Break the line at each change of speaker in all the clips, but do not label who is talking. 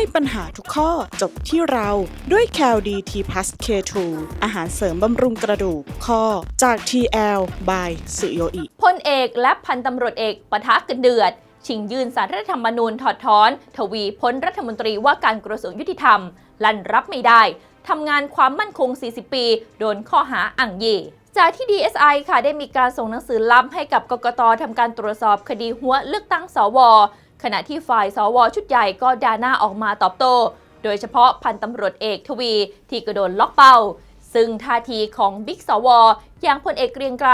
ให้ปัญหาทุกข้อจบที่เราด้วย c a l d t p l u s K2 อาหารเสริมบำรุงกระดูกข้อจาก TL by สุโยอิ
พลเอกและพันตำรวจเอกปะทะกันเดือด ชิงยื่นสารรัฐธรรมนูญถอดถอน ทวีพ้นรัฐมนตรีว่าการกระทรวงยุติธรรม ลั่นรับไม่ได้ทำงานความมั่นคง 40 ปี โดนข้อหาอ่างเย่จากที่ DSI ค่ะได้มีการส่งหนังสือลับให้กับกกตทำการตรวจสอบคดีหัวเลือกตั้งสว ขณะที่ฝ่ายสวชุดใหญ่ก็ดาหน้าออกมาตอบโต้ โดยเฉพาะพันตำรวจเอกทวี ที่กระโดนล็อกเป้า ซึ่งท่าทีของบิ๊กสวอย่างพลเอกเกรียงไกร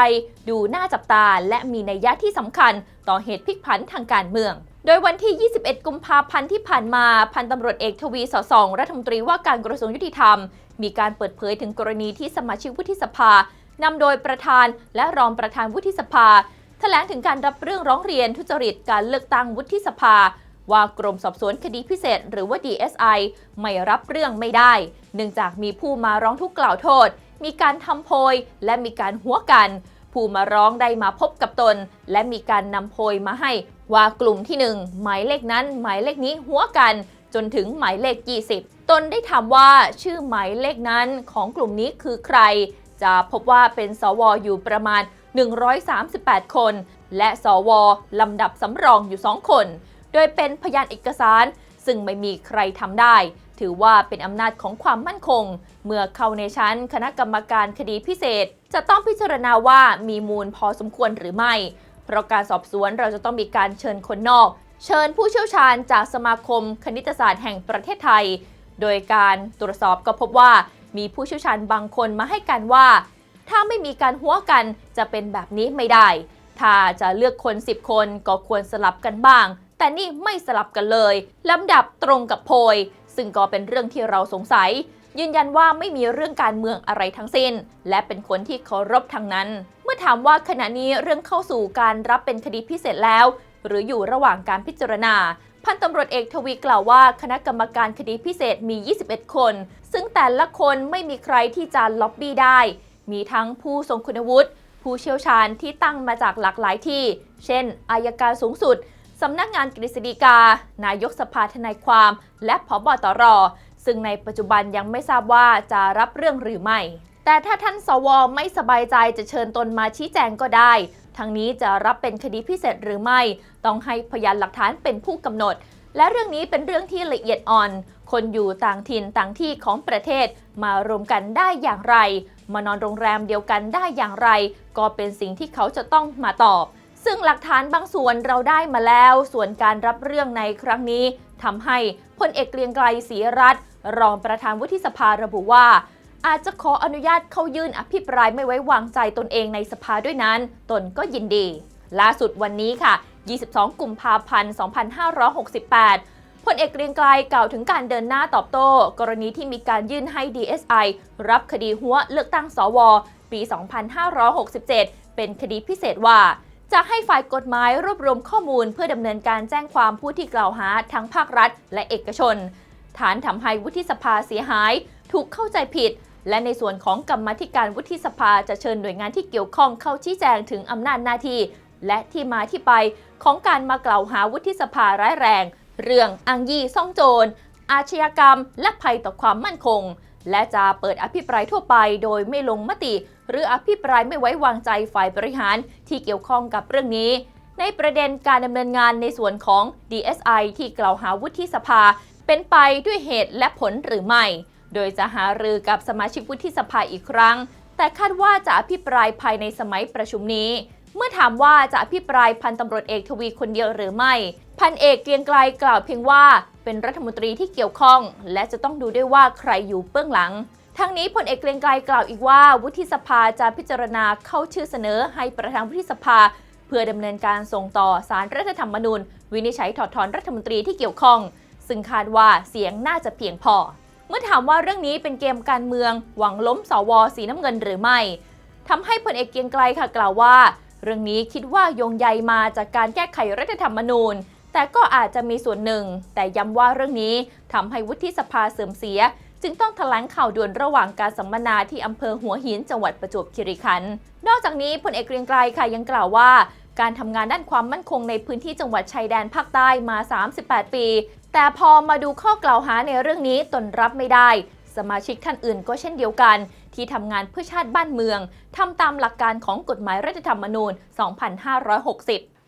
ดูน่าจับตาและมีนัยยะที่สำคัญต่อเหตุพลิกผันทางการเมือง โดยวันที่ 21 กุมภาพันธ์ที่ผ่านมา พันตำรวจเอกทวีสอสองรัฐมนตรีว่าการกระทรวงยุติธรรม มีการเปิดเผยถึงกรณีที่สมาชิกวุฒิสภานำโดยประธานและรองประธานวุฒิสภา ถลงถึงการรับเรื่องร้องเรียนทุจริตการเลือกตั้งวุฒิสภา ว่ากรมสอบสวนคดีพิเศษ หรือว่า DSI ไม่รับเรื่องไม่ได้ เนื่องจากมีผู้มาร้องทุกข์กล่าวโทษ มีการทำโพยและมีการหัวกัน ผู้มาร้องได้มาพบกับตน และมีการนำโพยมาให้ ว่ากลุ่มที่ 1 หมายเลขนั้นหมายเลขนี้หัวกันจนถึงหมายเลข 20 ตนได้ถามว่าชื่อหมายเลขนั้นของกลุ่มนี้คือใคร จะพบว่าเป็นสวอยู่ประมาณ 138 คน และสวลำดับสำรองอยู่ 2 คน โดยเป็นพยานเอกสาร ซึ่งไม่มีใครทำได้ ถือว่าเป็นอำนาจของความมั่นคง เมื่อเข้าในชั้นคณะกรรมการคดีพิเศษ จะต้องพิจารณาว่ามีมูลพอสมควรหรือไม่ เพราะการสอบสวนเราจะต้องมีการเชิญคนนอก เชิญผู้เชี่ยวชาญจากสมาคมคณิตศาสตร์แห่งประเทศไทย โดยการตรวจสอบก็พบว่ามีผู้เชี่ยวชาญบางคนมาให้การว่า ถ้าไม่มีการหัวกันจะเป็นแบบนี้ไม่ได้ ถ้าจะเลือกคน 10 คนก็ควรสลับกันบ้าง แต่นี่ไม่สลับกันเลยลำดับตรงกับโพย ซึ่งก็เป็นเรื่องที่เราสงสัย ยืนยันว่าไม่มีเรื่องการเมืองอะไรทั้งสิ้น และเป็นคนที่เคารพทางนั้น เมื่อถามว่าขณะนี้เรื่องเข้าสู่การรับเป็นคดีพิเศษแล้ว หรืออยู่ระหว่างการพิจารณาพันตำรวจเอกทวีกล่าวว่าคณะกรรมการคดีพิเศษมี 21 คน ซึ่งแต่ละคนไม่มีใครที่จะล็อบบี้ได้ มีทั้งผู้ทรงคุณวุฒิผู้เชี่ยวชาญที่ตั้งมาจากหลากหลายที่ เช่น อายการสูงสุด สำนักงานกฤษฎีกา นายกสภาทนายความ และพบตร ซึ่งในปัจจุบันยังไม่ทราบว่าจะรับเรื่องหรือไม่ แต่ถ้าท่านสวไม่สบายใจจะเชิญตนมาชี้แจงก็ได้ ทั้งนี้จะรับเป็นคดีพิเศษหรือไม่ ต้องให้พยานหลักฐานเป็นผู้กำหนด และเรื่องนี้เป็นเรื่องที่ละเอียดอ่อน คนอยู่ต่างถิ่นต่างที่ของประเทศมารวมกันได้อย่างไร มานอนโรงแรมเดียวกันได้อย่างไร ก็เป็นสิ่งที่เขาจะต้องมาตอบ ซึ่งหลักฐานบางส่วนเราได้มาแล้ว ส่วนการรับเรื่องในครั้งนี้ทำให้พลเอกเกรียงไกรศรีรัตน์รองประธานวุฒิสภาระบุว่าอาจจะขออนุญาตเข้ายื่นอภิปรายไม่ไว้วางใจตนเองในสภาด้วยนั้น ตนก็ยินดี ล่าสุดวันนี้ค่ะ 22 กุมภาพันธ์ 2568 พลเอกเกรียงไกรกล่าวถึงการเดินหน้าตอบโต้ กรณีที่มีการยื่นให้ DSI รับคดีหัวเลือกตั้งสว ปี 2567 เป็นคดีพิเศษว่า จะให้ฝ่ายกฎหมายรวบรวมข้อมูล เพื่อดำเนินการแจ้งความผู้ที่กล่าวหาทั้งภาครัฐ และเอกชน ฐานทำให้วุฒิสภาเสียหาย ถูกเข้าใจผิด และในส่วนของกรรมธิการวุฒิสภาจะเชิญหน่วยงานที่เกี่ยวข้องเข้าชี้แจงถึงอำนาจหน้าที่และที่มาที่ไปของการมากล่าวหาวุฒิสภาร้ายแรง เรื่องอังยี่ซ่องโจร อาชญากรรม และภัยต่อความมั่นคง และจะเปิดอภิปรายทั่วไปโดยไม่ลงมติ หรืออภิปรายไม่ไว้วางใจฝ่ายบริหารที่เกี่ยวข้องกับเรื่องนี้ ในประเด็นการดำเนินงานในส่วนของ DSI ที่กล่าวหาวุฒิสภา เป็นไปด้วยเหตุและผลหรือไม่ โดยจะหารือกับสมาชิกวุฒิสภาอีกครั้ง แต่คาดว่าจะอภิปรายภายในสมัยประชุมนี้ เมื่อถามว่าจะอภิปรายพันตำรวจเอกทวีคนเดียวหรือไม่ พันเอกเกรียงไกรกล่าวเพียงว่าเป็นรัฐมนตรีที่เกี่ยวข้อง และจะต้องดูด้วยว่าใครอยู่เบื้องหลัง ทั้งนี้พลเอกเกรียงไกรกล่าวอีกว่า วุฒิสภาจะพิจารณาเข้าชื่อเสนอให้ประธานวุฒิสภา เพื่อดำเนินการส่งต่อสารรัฐธรรมนูญ วินิจฉัยถอดถอนรัฐมนตรีที่เกี่ยวข้อง ซึ่งคาดว่าเสียงน่าจะเพียงพอ เมื่อถามว่าเรื่องนี้เป็นเกมการเมือง หวังล้มสวสีน้ำเงินหรือไม่ทำให้พลเอกเกรียงไกรค่ะกล่าวว่า เรื่องนี้คิดว่าโยงใยมาจากการแก้ไขรัฐธรรมนูญ แต่ก็อาจจะมีส่วนหนึ่ง แต่ย้ำว่าเรื่องนี้ทำให้วุฒิสภาเสื่อมเสีย จึงต้องแถลงข่าวด่วนระหว่างการสัมมนาที่อำเภอหัวหินจังหวัดประจวบคีรีขันธ์นอกจากนี้พลเอกเกรียงไกรค่ะยังกล่าวว่า การทำงานด้านความมั่นคงในพื้นที่จังหวัดชายแดนภาคใต้มา 38 ปี แต่พอมาดูข้อกล่าวหาในเรื่องนี้ตนรับไม่ได้สมาชิกท่านอื่นก็เช่นเดียวกัน ที่ทำงานเพื่อชาติบ้านเมืองทำตามหลักการของกฎหมายรัฐธรรมนูญ 2560